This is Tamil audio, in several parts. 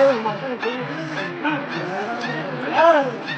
Oh, my God.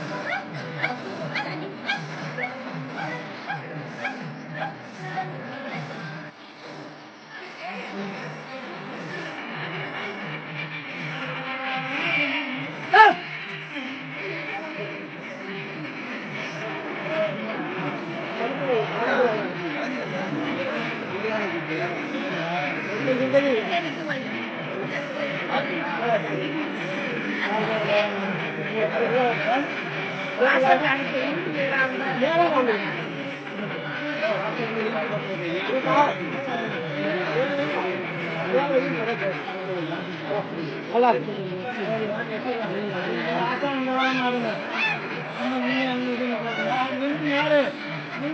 நல்லா இருக்கு நீ யாரு நீங்க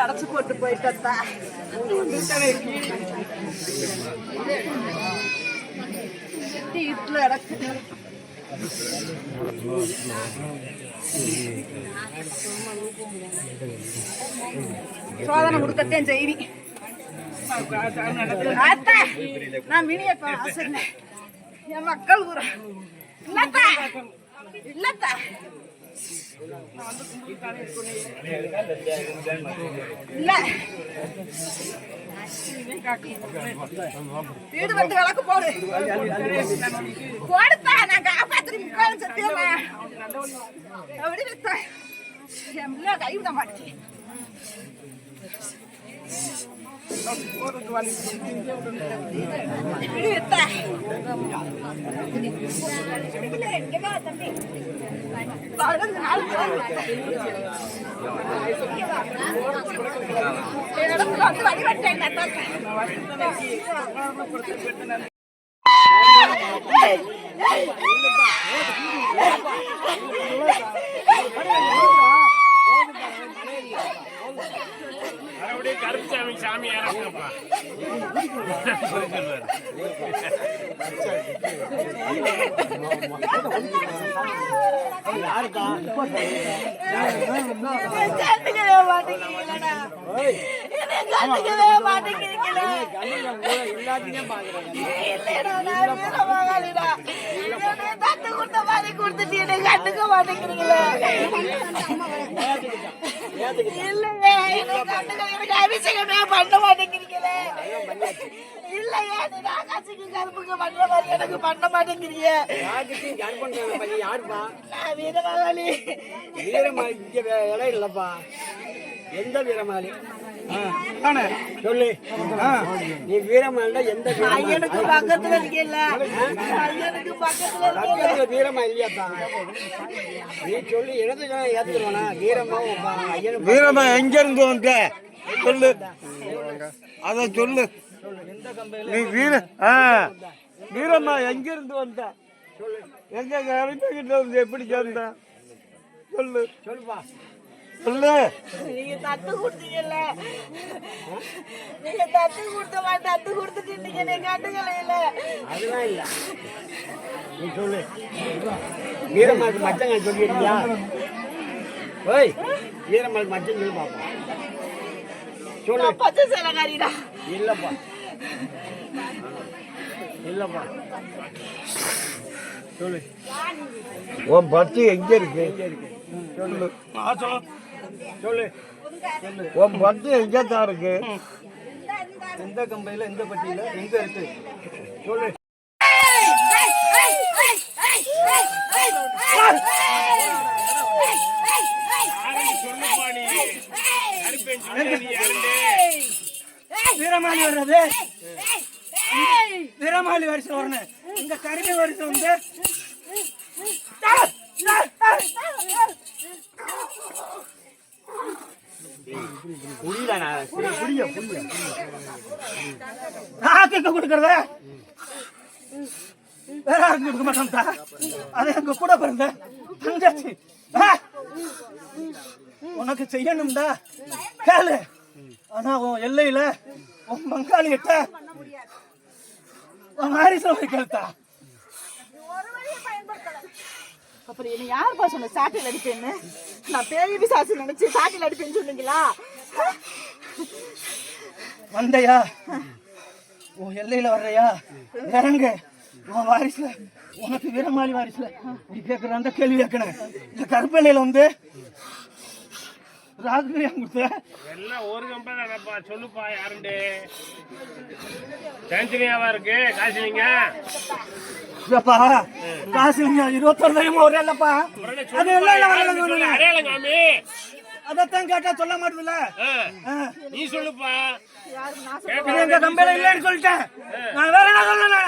அடைச்சு போட்டு போயிட்டா வீட்டுல அடைச்சு சோதனை கொடுக்கத்தேன் செய்தி. அத்தா, நான் மினிய ஆசை என் மக்கள் ஊர. இல்லத்தா இல்லத்தா வீடு வந்து விளக்கு போடு. போடுத்தா நான் காப்பாத்திரி முக்கால் சத்தியமா அப்படி மாட்டேன். விடு வித்தா பதினஞ்சு நாள் இடத்துல வந்து வழிபட்டேன் அப்படியே கருப்புசாமி சாமி இறங்குப்பா கண்டுக்கவே மாட்டேங்கிறீங்களா கண்டுக்கவே மாட்டேங்கிறீங்களா இல்லைடா, நான் வீரமகாளிடா. கொடுத்த மாதிரி கொடுத்துட்டு என்னை கண்டுக்க மாட்டேங்கிறீங்களே. இல்லையே, என்னை கண்டுக்க எனக்கு அபிஷேகமே பண்ண மாட்டேங்கிறீங்களே. இல்லையே, நீங்க ஆகாசுக்கு கருப்புக்கு பண்ற மாதிரி எனக்கு பண்ண மாட்டேங்கிறீங்க. யார் பண்றாங்க பையன் யாருப்பா? நான் வீரமகாளி. வீரமாலி இங்க இடம் இல்லப்பா. எந்த வீரமாலி சொல்லு. நீ வீரமாலினா எந்த வீரமாலி? ஐயனுக்கு பக்கத்துல ஐயனுக்கு வீரமா இல்லையாப்பா? நீ சொல்லி எனக்கு ஏத்துக்கணும்னா வீரமா உன் பா- ஐயனு வீரமா எங்க இருந்து வந்த? சொல்லு. அத சொல்லு. நீ வீர ஆ. வீரமா எங்க இருந்து வந்த? எங்க கிட்ட இருந்து எப்படி சேர்ந்த சொல்லு. சொல்லுப்பா. சொல்லு. நீங்க தட்டு கொடுத்தீங்கல்ல. நீங்க தட்டு கொடுத்த மாதிரி தட்டு கொடுத்துட்டு நீங்க நீ கண்டுக்கலையில. அதெல்லாம் இல்ல. நீ சொல்லு. வீரமாக்கு மச்சங்க சொல்லிருக்கியா ஓய் வீரம்மாள் மட்டும் சொல்லி பார்ப்போம் சொல்லு. பச்சை சேலக்காரிடா. இல்லப்பா. இல்லப்பா. சொல்லு. உன் பத்து எங்க இருக்கு? சொல்லு. சொல்லு. உன் பத்து எங்க தான் இருக்கு? எந்த கம்பெனில எந்த பட்டியல எங்க இருக்கு? சொல்லு. சொல்லுப்பா நீ. வீரமாளி வர்றது. வீரமாளி வரிசை வரணும். இந்த கருமை வரிசை வந்து ஆக்கிக்க கொடுக்கறத. வேற யாருக்கும் கொடுக்க மாட்டோம்டா. அது எங்க கூட பிறந்த தங்கச்சி. ஆ! உனக்கு செய்யணும்டா. கேளு. ஆனா உன் எல்லையில உன் பங்காளி கிட்ட உன் போய் கேள்த்தா அப்புறம் என்ன யாருப்பா சொன்ன? சாட்டில் அடிப்பேன்னு? நான் பெரிய பிசாசு நினைச்சு சாட்டில் அடிப்பேன்னு சொன்னீங்களா வந்தையா? உன் எல்லையில வர்றையா? இறங்கு. உன் வாரிசுல உனக்கு வீரமாளி வாரிசுல. நீ கேட்குற அந்த கேள்வி கேட்கணும். இந்த கருப்பெல்லையில வந்து ராஜகிரியம் கொடுத்த? எல்லாம் ஒரு கம்பெனி தானப்பா. சொல்லுப்பா யாருண்டு? டென்ஷனியாவா இருக்கு? காசு நீங்க இல்லப்பா. காசு நீங்க இருபத்தொரு தைரியமா ஒரே இல்லப்பா. அது எல்லாம் யாருன்னு சொல்லு. வரல அடையாளம் காமி. அதைத்தான் கேட்டா சொல்ல மாட்டேதுல நீ சொல்லுப்பா. இந்த கம்பெனி இல்லைன்னு சொல்லிட்டேன். நான் வேற என்ன சொல்ல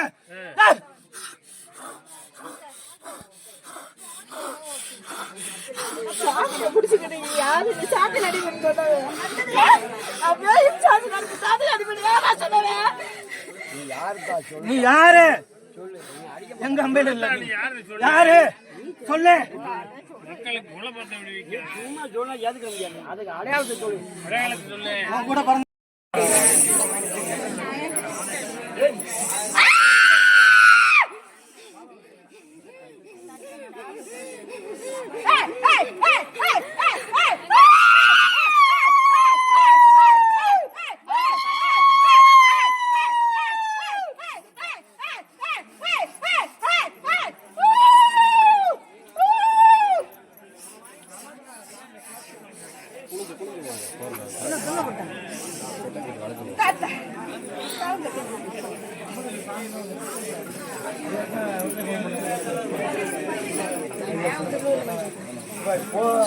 நான் சாட்டில பிடிச்சிக்கிட்டு யாரு நீ சொன்னது அப்படியே யாரா சொன்னவன் நீ யாரு? எங்க கம்பெனி இல்ல நீ. யாருன்னு சொல்லு யாரு? சொல்லு. சும்மா சொன்னா ஏத்துக்க முடியாது அதுக்கு அடையாளத்தை சொல்லு. அடையாளத்தை சொல்லு அவன் கூட பிறந்த Vai fora!